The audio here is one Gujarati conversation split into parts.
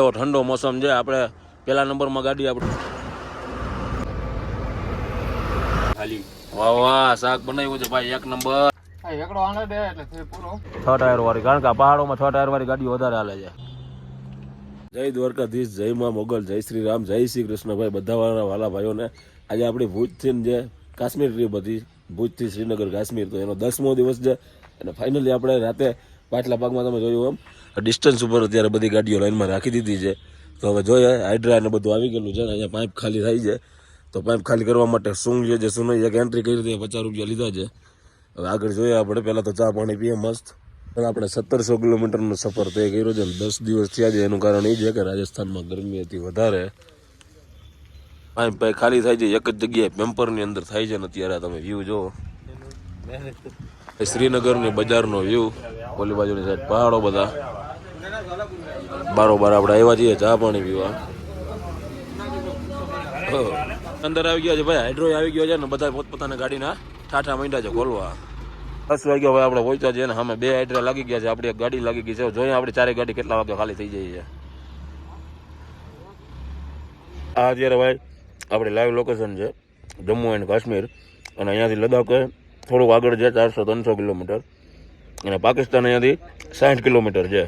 એવો ઠંડો મોસમ છે આપણે પહેલા નંબરમાં ગાડી આપણે ખાલી. વાહ વાહ શાક બનાવ્યું છે ભાઈ એક નંબર. હા એકડો આને દે એટલે થઈ પૂરો. છ ટાયર વાળી કારણ કે પહાડોમાં છ ટાયર વાળી ગાડીઓ વધારે હાલે છે. જય દ્વારકાધીશ જય માં મોગલ જય શ્રી રામ જય શ્રી કૃષ્ણભાઈ બધા વાળા વાલા ભાઈઓને. આજે આપણી ભુજથી જે કાશ્મીર ટ્રીપ હતી. ભુજથી શ્રીનગર કાશ્મીર તો એનો દસમો દિવસ છે. અને ફાઇનલી આપણે રાતે પાછલા ભાગમાં તમે જોયું એમ ડિસ્ટન્સ ઉપર અત્યારે બધી ગાડીઓ લાઈનમાં રાખી દીધી છે. તો હવે જોઈએ હાઇડ્રા ને બધું આવી ગયેલું છે ને અહીંયા પાઇપ ખાલી થાય છે. તો પાઇપ ખાલી કરવા માટે શું છે જે શું નહીં એક એન્ટ્રી કરી હતી પચાસ રૂપિયા લીધા છે. હવે આગળ જોઈએ આપણે પહેલાં તો ચા પાણી પીએ મસ્ત. પણ આપણે સત્તરસો કિલોમીટરનો સફર તય કર્યો છે દસ દિવસ થયા છે. એનું કારણ એ છે કે રાજસ્થાનમાં ગરમી હતી વધારે. પાઇપ પાઇપ ખાલી થાય છે એક જ જગ્યાએ પેમ્પરની અંદર થાય છે ને અત્યારે તમે વ્યૂ જુઓ. શ્રીનગરની બજારનો વ્યૂ ઓલી બાજુની સાઈડ પહાડો બધા. બારોબાર આપણે આવ્યા છીએ, ચા પાણી પીવા. અંદર આવી ગયા છે ભાઈ હાઇડ્રો આવી ગયો છે ને બધા પોતપોતાના ગાડીના ઠાઠા માંડ્યા છે ખોલવા. દસ વાગ્યા ભાઈ આપણે પહોંચ્યા છીએ ને સામે બે હાઇડ્રા લાગી ગયા છે, આપણી એક ગાડી લાગી ગઈ છે. જોઈએ આપણી ચારે ગાડી કેટલા વાગે ખાલી થઈ જાય છે. આ અત્યારે ભાઈ આપણી લાઈવ લોકેશન છે જમ્મુ એન્ડ કાશ્મીર. અને અહીંયાથી લદ્દાખ થોડુંક આગળ છે, ચારસો, ત્રણસો કિલોમીટર. અને પાકિસ્તાન અહીંયાથી સાઠ કિલોમીટર છે.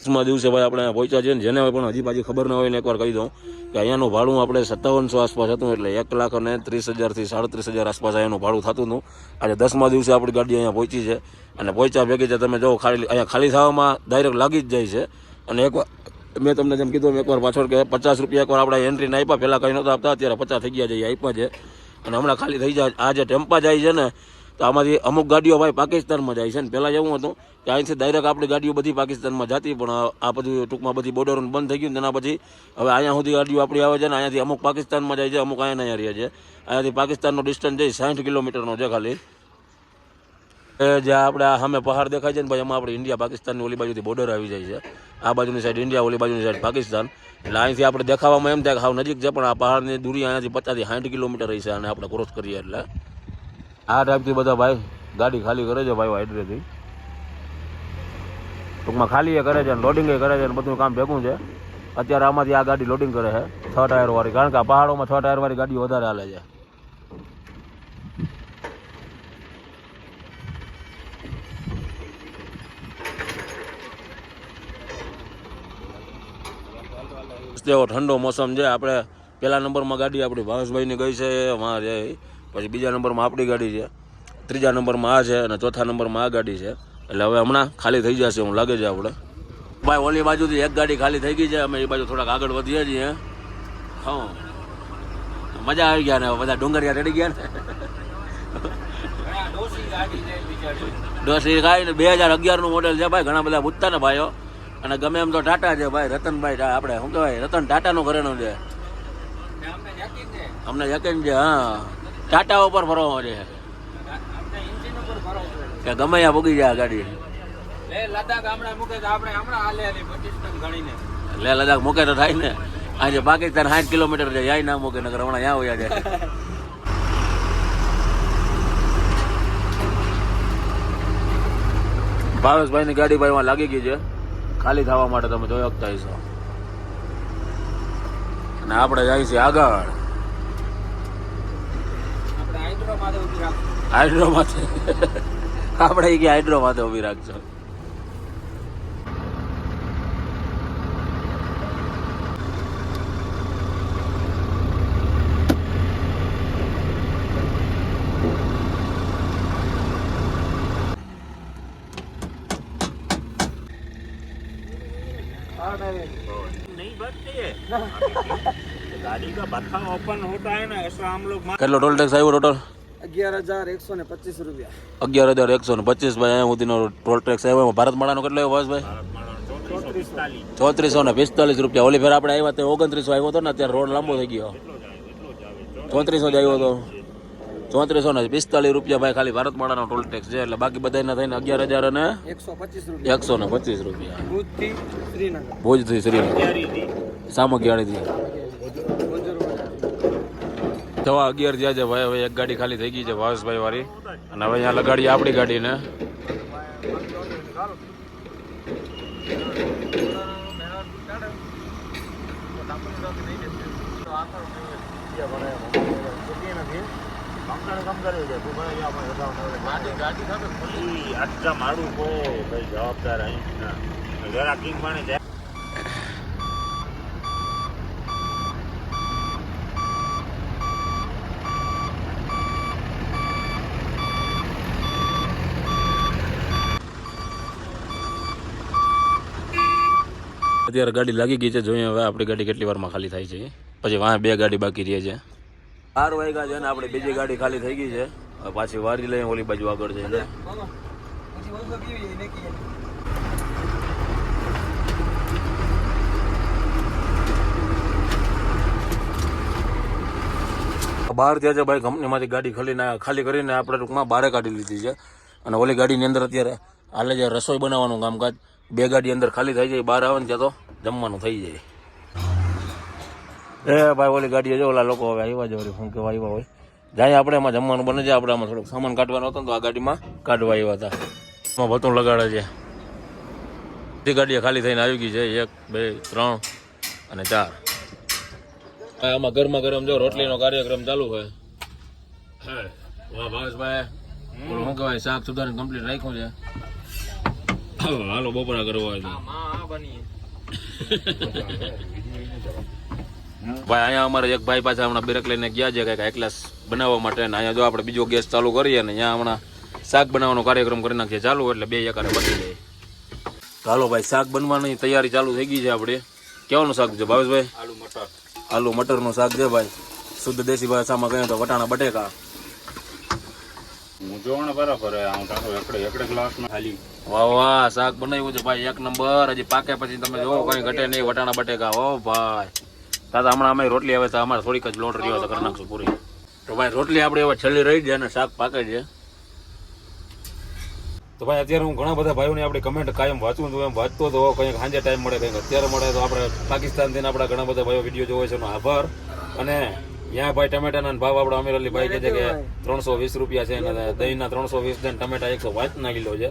દસમા દિવસે ભાઈ આપણે પહોંચ્યા છે ને જેને પણ હજી પાછી ખબર ન હોય ને એકવાર કહી દઉં કે અહીંયાનું ભાડું આપણે સત્તાવનસો આસપાસ હતું એટલે એક લાખ અને ત્રીસ હજારથી સાડત્રીસ હજાર આસપાસ અહીંયાનું ભાડું થતું હતું. આજે દસમા દિવસે આપણી ગાડી અહીંયા પહોંચી છે અને પહોંચ્યા ભેગી છે તમે જો ખાલી અહીંયા ખાલી થવામાં ડાયરેક્ટ લાગી જ જાય છે. અને એકવાર મેં તમને જેમ કીધું એકવાર પાછળ કે પચાસ રૂપિયા એકવાર આપણે એન્ટ્રીને આપ્યા. પહેલાં કંઈ નહોતા આપતા, અત્યારે પચાસ થઈ ગયા છે, એ આપ્યા છે. અને હમણાં ખાલી થઈ જાય, આ જે ટેમ્પા જાય છે ને તો આમાંથી અમુક ગાડીઓ ભાઈ પાકિસ્તાનમાં જાય છે ને પહેલાં એવું હતું કે અહીંથી ડાયરેક્ટ આપણી ગાડીઓ બધી પાકિસ્તાનમાં જતી, પણ આ બધું ટૂંકમાં બધી બોર્ડરો બંધ થઈ ગયું તેના પછી હવે અહીંયા સુધી ગાડીઓ આપણી આવે છે ને અહીંયાથી અમુક પાકિસ્તાનમાં જાય છે, અમુક અહીંયા અહીંયા રહે છે. અહીંયાથી પાકિસ્તાનનો ડિસ્ટન્સ છે સાઠ કિલોમીટરનો છે ખાલી. એ જ્યાં આપણે આ સામે પહાડ દેખાય છે ને ભાઈ, એમાં આપણે ઇન્ડિયા પાકિસ્તાનની ઓલી બાજુથી બોર્ડર આવી જાય છે. આ બાજુની સાઈડ ઇન્ડિયા ઓલી બાજુની સાઈડ પાકિસ્તાન. એટલે અહીંથી આપણે દેખાવામાં એમ થાય કે હાવ નજીક છે, પણ આ પહાડની દૂરી અહીંયાથી પચાસથી સાઠ કિલોમીટર રહી છે અને આપણે ક્રોસ કરીએ એટલે. આ ટાઈપથી બધા ભાઈ ગાડી ખાલી કરે છે ભાઈ હાઇડ્રેથી ટૂંકમાં ખાલી એ કરે છે અને લોડિંગ કરે છે અને બધું કામ ભેગું છે. અત્યારે આમાંથી આ ગાડી લોડિંગ કરે છે, છ ટાયર વાળી. કારણ કે આ પહાડોમાં છ ટાયર વાળી ગાડીઓ વધારે હાલે છે. તેવો ઠંડો મોસમ છે, આપણે પહેલા નંબરમાં ગાડી આપણી ભાવેશભાઈની ગઈ છે છે પછી બીજા નંબરમાં આપણી ગાડી છે, ત્રીજા નંબરમાં આ છે અને ચોથા નંબરમાં આ ગાડી છે. એટલે હવે હમણાં ખાલી થઈ જશે હું લાગે છે આપણે. ભાઈ, ઓલી બાજુથી એક ગાડી ખાલી થઈ ગઈ છે, અમે એ બાજુ થોડાક આગળ વધીએ છીએ. હા. મજા આવી ગયા ને બધા ડુંગરિયા રેડી ગયા ને? ડોસી ખાઈ ને બે હજાર અગિયારનું મોડેલ છે ભાઈ, ઘણા બધા પૂછતા ને ભાઈઓ. અને ગમે એમ તો ટાટા છે ભાઈ, રતનભાઈ આપણે શું કહેવાય, રતન ટાટાનું ઘરેણું છે. અમને યકીન છે, હા. ટાટા ઉપર ફરવામાં છે. કે ગમે ત્યાં ભૂગી જાય ગાડી. લે લદાખ મૂકે તો થાય ને. આજે પાકિસ્તાન સાઠ કિલોમીટર છે યાય ના મૂકે નગર હમણાં ત્યાં હોય જાય. ભાવેશભાઈની ગાડી ભાઈમાં લાગી ગઈ છે. ખાલી થવા માટે તમે જોઈ શકતા હશો. અને આપણે જાય છે આગળ. હાઇડ્રો માથે ઉભી રાખો હાઇડ્રો માથે આપણે એ કે હાઇડ્રો માથે ઊભી રાખજો नहीं बढ़ती है गाड़ी का बथा ओपन होता है ना ऐसा हम लोग કેટલો ટોલ ટેક્સ આવ્યો ટોટલ અગિયાર હજાર એકસો ને પચીસ રૂપિયા. અગિયાર હજાર એકસો ને પચીસ ભાઈ અહીંયા સુધીનો ટોલ ટેક્સ આવ્યો ભારત માળાનો કેટલો આવ્યો ભાઈ? ચોત્રીસો ને પિસ્તાલીસ. રૂપિયા. ઓલી ફેર આપણે આવ્યા તો ઓગણત્રીસો આવ્યો હતો ને અત્યારે રોડ લાંબો થઈ ગયો. ચોત્રીસો જ આવ્યો હતો. ચોત્રીસો ને પિસ્તાલીસ રૂપિયા ભાઈ ખાલી ભારતમાળાનો ટોલ ટેક્સ છે. એટલે બાકી બધાના થઈને અગિયાર હજાર અને એકસો ને પચીસ રૂપિયા. ભૂજથી શ્રીનગર. ભુજથી શ્રીનગર. સામગ્યાળીથી જવા અગિયાર થયા છે ભાઈ હવે એક ગાડી ખાલી થઈ ગઈ છે ભાવેશભાઈ વાળી. અને હવે અહીંયા લગાડીએ આપણી ગાડીને. જવાબદાર અહીં જરા કિંગ મને જાય. અત્યારે ગાડી લાગી ગઈ છે. જોઈએ હવે આપણી ગાડી કેટલી વારમાં ખાલી થાય છે. પછી વાં બે ગાડી બાકી રહી છે. ચાર વાગ્યા છે ને આપણે બીજી ગાડી ખાલી થઈ ગઈ છે. પાછી વારી લઈને ઓલી બાજુ આગળ જઈને. બહાર થયા છે ભાઈ, કંપનીમાંથી ગાડી ખાલીને ખાલી કરીને આપણે ટૂંકમાં બહાર કાઢી લીધી છે. અને ઓલી ગાડીની અંદર અત્યારે હાલે જે રસોઈ બનાવવાનું કામકાજ. બે ગાડી અંદર ખાલી થઈ જાય, બહાર આવે ને ત્યાં તો જમવાનું થઈ જાય. એ ભાઈ, ઓલી ગાડી જો, ઓલા લોકો હવે આવ્યા વળી શું કહેવા આવ્યા હોય. જાય આપણે એમાં જમવાનું બને છે, આપણે આમાં થોડુંક સામાન કાઢવાનો હતો ને તો આ ગાડીમાં કાઢવા આવ્યા હતા. એમાં ભતું લગાડે છે. બધી ગાડી ખાલી થઈને આવી ગઈ છે, એક, બે, ત્રણ અને ચાર. આમાં ગરમા ગરમ જો રોટલીનો કાર્યક્રમ ચાલુ હોય. વાહ, ભાવેશભાઈ શું કહેવાય, શાક સુધારીને કમ્પ્લીટ રાખ્યું છે. હાલો બપોરા કરવા હોય તો. ભાઈ અહીંયા અમારે એક ભાઈ પાસે હમણાં બ્રેક લઈને ગયા છે કાંઈક એકલાસ બનાવવા માટે. અને અહીંયા જો આપણે બીજો ગેસ ચાલુ કરીએ ને અહીંયા હમણાં શાક બનાવવાનો કાર્યક્રમ કરી નાખીએ ચાલુ એટલે બે એકારે બની જાય. ચાલો ભાઈ શાક બનવાની તૈયારી ચાલુ થઈ ગઈ છે આપણે. કેવાનું શાક છે ભાવેશભાઈ? આલુ મટર. આલુ મટરનું શાક છે ભાઈ. શુદ્ધ દેશી ભાષામાં કહીએ તો વટાણા બટેકા. હું બરાબર હે હું એકડે એકડે ગ્લાસમાં ખાલી. વાહ વાહ શાક બનાવ્યું છે ભાઈ એક નંબર. હજી પાકે પછી તમે જોવો કઈ ઘટે નહીં વટાણા બટેકા. ઓ ભાઈ. દાદા હમણાં અમે રોટલી આવે તો અમારે થોડીક જ લોટ રહ્યો તો કરી નાખશું પૂરી. તો ભાઈ રોટલી આપણે હવે છેલ્લી રહી છે અને શાક પાકે છે. તો ભાઈ અત્યારે હું ઘણા બધા ભાઈઓની આપણે કમેન્ટ કાયમ વાંચું છું એમ વાંચતો તો કંઈક સાંજે ટાઈમ મળે કંઈક અત્યારે મળે તો આપણે પાકિસ્તાનથી આપણા ઘણા બધા ભાઈઓ વીડિયો જોવે છે એનો આભાર. અને ત્યાં ભાઈ ટમેટાના ભાવ આપણે અમીરઅલી ભાઈ કહે છે કે ત્રણસો વીસ રૂપિયા છે અને દહીંના ત્રણસો વીસ ને ટમેટા એકસો પાંચના કિલો છે.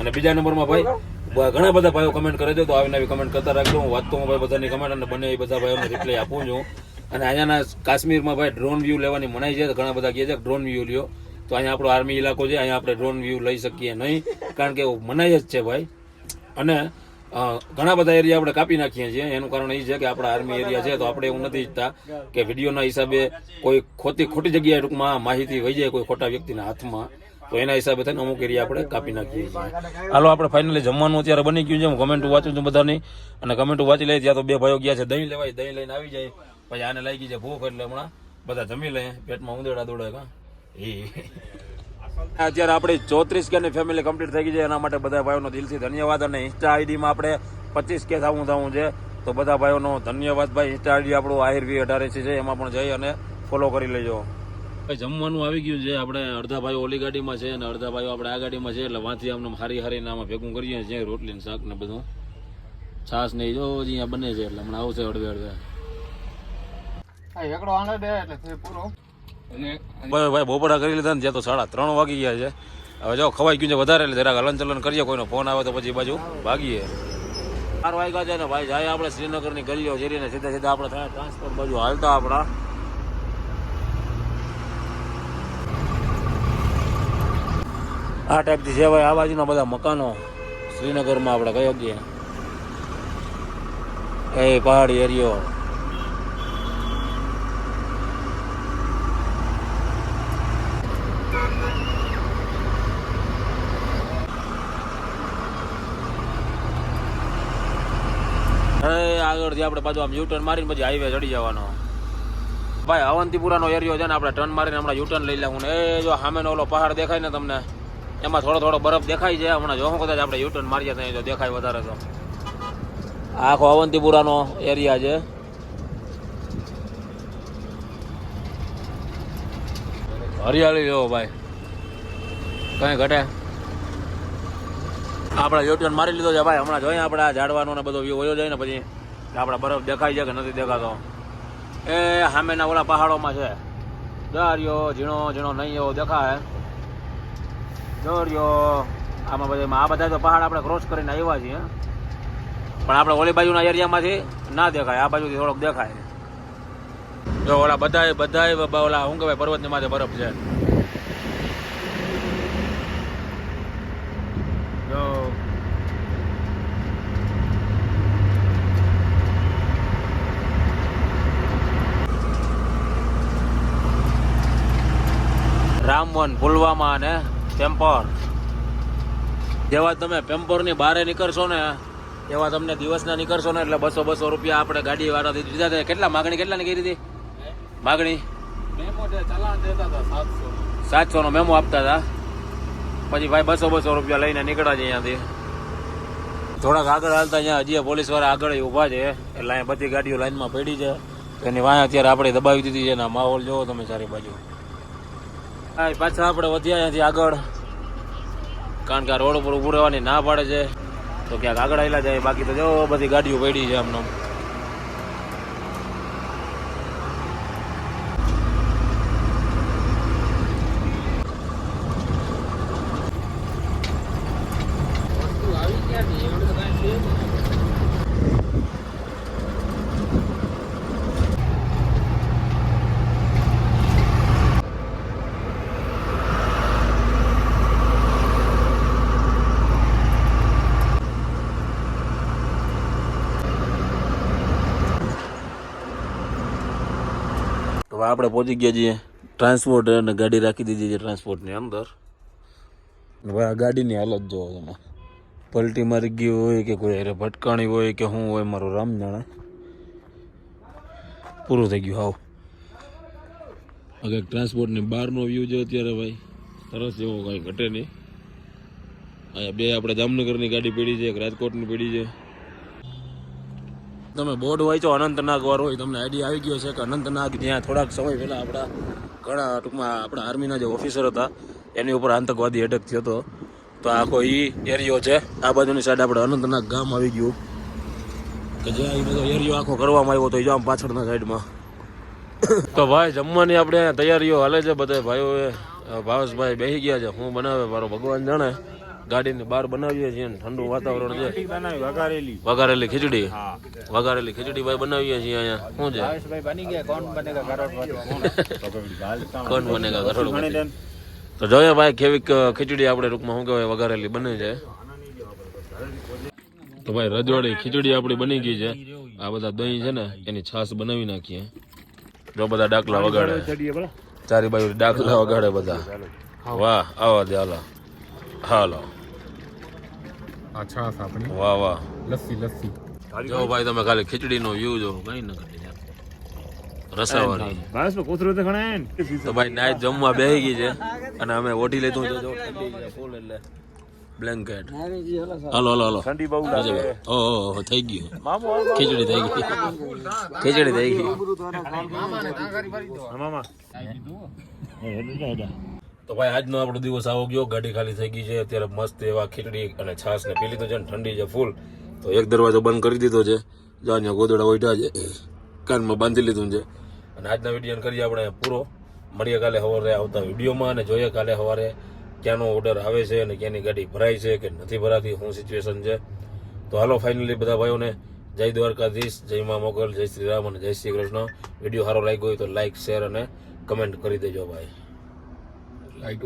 અને બીજા નંબરમાં ભાઈ ઘણા બધા ભાઈઓ કમેન્ટ કરે છે તો આવી નવી કમેન્ટ કરતા રાખજો. હું વાંચતો હું ભાઈ બધાની કમેન્ટ અને બંને એ બધા ભાઈઓને રિપ્લાય આપું છું. અને અહીંયાના કાશ્મીરમાં ભાઈ ડ્રોન વ્યૂ લેવાની મનાઈ છે તો ઘણા બધા કહે છે ડ્રોન વ્યૂ લ્યો. તો અહીંયા આપણો આર્મી ઇલાકો છે અહીંયા આપણે ડ્રોન વ્યૂ લઈ શકીએ નહીં. કારણ કે મનાઈ જ છે ભાઈ. અને ઘણા બધા એરિયા આપણે કાપી નાખીએ છીએ. એનું કારણ એ છે કે આપણા આર્મી એરિયા છે તો આપણે એવું નથી ઈચ્છતા કે વિડીયોના હિસાબે કોઈ ખોટી ખોટી જગ્યાએ ટૂંકમાં માહિતી વહી જાય કોઈ ખોટા વ્યક્તિના હાથમાં. તો એના હિસાબે થઈને અમુક એરિયા આપણે કાપી નાખીએ છીએ. હાલો આપણે ફાઇનલી જમવાનું અત્યારે બની ગયું છે. હું કમેન્ટો વાંચું છું બધાની. અને કમેન્ટો વાંચી લઈએ ત્યાં તો બે ભાઈઓ ગયા છે. દહીં લેવાય દહીં લઈને આવી જાય. પછી આને લાગી જાય ભૂખ એટલે હમણાં બધા જમી લે. પેટમાં ઉંદેડા દોડે કા એ. અત્યારે આપણી ચોત્રીસ કે ની ફેમિલી કમ્પ્લીટ થઈ ગઈ છે. એના માટે બધા ભાઈઓનો દિલથી ધન્યવાદ અને ઇન્સ્ટા આઈડીમાં આપણે પચીસ કે થવું થવું છે. તો બધા ભાઈઓનો ધન્યવાદ ભાઈ. ઇન્સ્ટા આઈડી આપણું આહિર વી અઢારેસી છે એમાં પણ જઈ અને ફોલો કરી લેજો. ભાઈ જમવાનું આવી ગયું છે. આપણે અડધા ભાઈઓ ઓલી ગાડીમાં છે અને અડધા ભાઈઓ આપણે આ ગાડીમાં છે. એટલે વાંથી આમને હારી હારીને આમાં ભેગું કરીએ છીએ રોટલી ને શાક ને બધું. છાશ ને જો અહીંયા બને છે એટલે હમણાં આવશે અડધે અડધે. એકડો આને દે એટલે પૂરો. ભાઈ ભાઈ, બપોરા કરી લીધા ને જ્યાં તો સાડા ત્રણ વાગી ગયા છે. હવે જો, ખવાઈ ગયું છે વધારે, એટલે જરાક હલન ચલન કરીએ, કોઈનો ફોન આવે તો પછી બાજુ ભાગીએ. ચાર વાગ્યા છે ને ભાઈ, જાય આપણે શ્રીનગરની ગલીઓ શેરીને સીધા સીધા આપણે થયા ટ્રાન્સપોર્ટ બાજુ હાલતા આપણા. આ ટાઈપથી છે ભાઈ આ બાજુના બધા મકાનો શ્રીનગરમાં આપણે કયો ગયા એ પહાડી એરિયો હવે આગળથી આપણે પાછું આમ યુટર્ન મારીને પછી હાઈવે ચડી જવાનો. ભાઈ, અવંતીપુરાનો એરિયો છે ને, આપણે ટર્ન મારીને હમણાં યુટર્ન લઈ લેવું ને. એ જો સામેનો ઓલો પહાડ દેખાય ને તમને, એમાં થોડો થોડો બરફ દેખાય છે. હમણાં જો કદાચ આપણે યુટર્ન મારીએ તો જો દેખાય વધારે તો. આખો અવંતીપુરાનો એરિયા છે. હરિયાળી જો ભાઈ. કઈ ઘટે? આપણે યુટર્ન મારી લીધો છે ભાઈ. હમણાં જોઈએ આપણે આ ઝાડવાનો ને બધો વ્યૂ વયો જાય ને પછી. આપણે બરફ દેખાય છે કે નથી દેખાતો? એ સામેના ઓલા પહાડોમાં છે. દરિયો, ઝીણો ઝીણો નહીં એવો દેખાય. દરિયો, આમાં બધા આ બધા તો પહાડ આપણે ક્રોસ કરીને આવ્યા છીએ. પણ આપણે ઓલી બાજુના એરિયામાંથી ના દેખાય, આ બાજુથી થોડોક દેખાય. જો ઓલા બધાય બધાય ઓલા હું કહેવાય પર્વતની માથે બરફ છે જો રામવન પુલવામા અને પેમ્પોર જેવા તમે પેમ્પોરની બહાર નીકળશો ને, એવા તમને દિવસના નીકળશો ને, એટલે બસો બસો રૂપિયા આપણે ગાડી વાળા દીધા કેટલા માગણી કેટલાની કરી હતી? માગણી? સાતસો નો મેમો આપતા હતા. પછી ભાઈ બસો બસો રૂપિયા લઈને નીકળ્યા છે અહીંયાથી. થોડાક આગળ હાલતા અહીંયા હજી પોલીસવાળા આગળ ઊભા છે. એટલે અહીંયા બધી ગાડીઓ લાઈનમાં પડી છે. એની વાંહે અત્યારે આપણે દબાવી દીધી છે એના માહોલ જોવો તમે સારી બાજુ. હા પાછા આપણે વધ્યા અહીંયાથી આગળ. કારણ કે આ રોડ ઉપર ઊભું રહેવાની ના પાડે છે. તો ક્યાંક આગળ આવેલા જાય, બાકી તો જો બધી ગાડીઓ પડી છે આમને તો હવે આપણે પહોંચી ગયા છીએ ટ્રાન્સપોર્ટ અને ગાડી રાખી દીધી છે ટ્રાન્સપોર્ટની અંદર. આ ગાડીની હાલત જોવો તમે. પલટી મારી ગઈ હોય કે કોઈ હારે ભટકાણી હોય કે શું હોય, મારું રામ જાણે. પૂરું થઈ ગયું, હાવ. હવે ટ્રાન્સપોર્ટની બહારનો વ્યૂ છે અત્યારે ભાઈ. સરસ જેવો કાંઈ ઘટે નહીં. અહીંયા બે આપણે જામનગરની ગાડી પડી છે, એક રાજકોટની પડી છે. તમે બોર્ડ વાંચો અનંતનાગ વાર હોય, તમને આઈડિયા આવી ગયો છે કે અનંતનાગ જ્યાં થોડાક સમય પહેલાં આપણા ઘણા ટૂંકમાં આપણા આર્મીના જે ઓફિસર હતા, એની ઉપર આતંકવાદી એટેક થયો હતો. તો આખો એ એરિયો છે. આ બાજુની સાઈડ આપણે અનંતનાગ ગામ આવી ગયું. કે જ્યાં એ બધો એરિયો આખો કરવામાં આવ્યો તો એ આમ પાછળના સાઈડમાં તો ભાઈ, જમવાની આપણે તૈયારીઓ હાલે છે, બધા ભાઈઓએ, ભાવેશભાઈ બેસી ગયા છે. હું બનાવે, મારો ભગવાન જાણે. ગાડીની બહાર બનાવીએ છીએ ને ઠંડુ વાતાવરણ છે. વઘારેલી. વઘારેલી ખીચડી? હા. વઘારેલી ખીચડી ભાઈ બનાવીએ છીએ અહીંયા. શું છે? ભાઈ બની કોણ બનેગા કરોડપતિ કોણ બનેગા કરોડપતિ? તો જોઈએ ભાઈ કેવી ખીચડી આપણે ટૂંકમાં શું કહેવાય વઘારેલી બને છે. તો ભાઈ રજવાડી ખીચડી આપણી બની ગઈ છે. આ બધા દહીં છે ને એની છાશ બનાવી નાખીએ. જો બધા ડાકલા વગાડે ચારી બાજુ ડાકલા વગાડે બધા. વાહ આવા દે હાલો. હાલો. આ આપણી. વાહ વાહ. લસ્સી લસ્સી. જો ભાઈ તમે ખાલી ખીચડીનો વ્યૂ જો કઈ ન કરી યાર. રસાવાળી. બસ કોથરો તો ઘણા તો ભાઈ નાય જમવા બેહી ગઈ છે. અને અમે ઓઢી લીધું છે જો. ફૂલ એટલે બ્લેન્કેટ હાલો હલો હલો. ઠંડી બહુ લાગે. ઓ થઈ ગયું. ખીચડી થઈ ગઈ. ખીચડી થઈ ગઈ. હા, મામા. તો ભાઈ, આજનો આપણો દિવસ આવો ગયો. ગાડી ખાલી થઈ ગઈ છે. અત્યારે મસ્ત એવા ખીચડી અને છાસ ને પી લીધો છે ને ઠંડી છે ફૂલ તો એક દરવાજો બંધ કરી દીધો છે. જાને ગોદડા ઓઢ્યા છે. કાનમાં બાંધી લીધું છે. અને આજના વીડિયો કરીએ આપણે પૂરો. મળીએ કાલે સવારે આવતા વિડીયોમાં અને જોઈએ કાલે સવારે ક્યાંનો ઓર્ડર આવે છે અને ક્યાંની ગાડી ભરાય છે કે નથી ભરાતી, શું સિચ્યુએશન છે. તો હાલો ફાઇનલી બધા ભાઈઓને જય દ્વારકાધીશ, જય મા મોગલ, જય શ્રી રામ અને જય શ્રી કૃષ્ણ. વીડિયો સારો લાગ્યો હોય તો લાઈક શેર અને કમેન્ટ કરી દેજો ભાઈ. I do